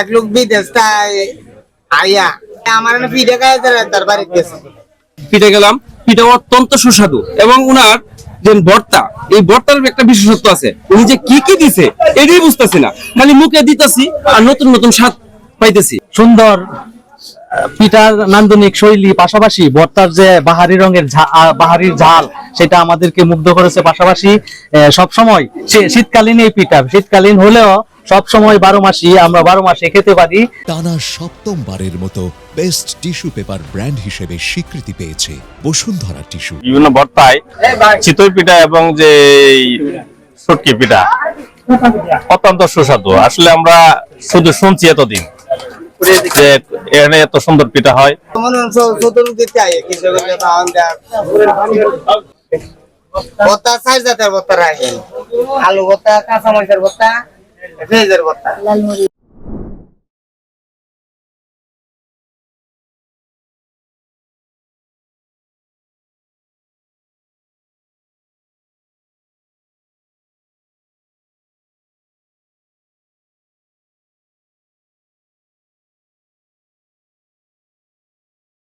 এক লোক বিদেশ আইয়া আমার পিঠে খায় তার বাড়িতে গেছে। পিঠে গেলাম। পিঠা অত্যন্ত সুস্বাদু। এবং উনার যে ভর্তা এই ভর্তার একটা বিশেষত্ব আছে। উনি যে কি কি দিছে এটাই বুঝতেছি না। খালি মুখে দিতেছি আর নতুন নতুন স্বাদ পাইতেছি। সুন্দর পিঠার নান্দনিক শৈলী পাশাপাশি ভর্তার যে বাহারি রঙের ঝা- আহ, বাহারির ঝাল সেটা আমাদেরকে মুগ্ধ করেছে। পাশাপাশি সব সময় শীতকালীন এই পিঠা শীতকালীন হলেও সব সময় বারো মাসই আমরা বারো মাসে খেতে পারি। টানা সপ্তমবারের মতো বেস্ট টিস্যু পেপার ব্র্যান্ড হিসেবে স্বীকৃতি পেয়েছে বসুন্ধরা টিস্যু। বিভিন্ন ভর্তায় চিতই পিঠা এবং যে সুটকি পিঠা। অত্যন্ত সুস্বাদু। আসলে আমরা শুধু শুনছি এতদিন যে এখানে এত সুন্দর পিঠা হয়। ভত্তা চার জাতের ভত্তা রাখেন। আলু ভত্তা কাঁচা মরিচের ভত্তা el, el, el, el,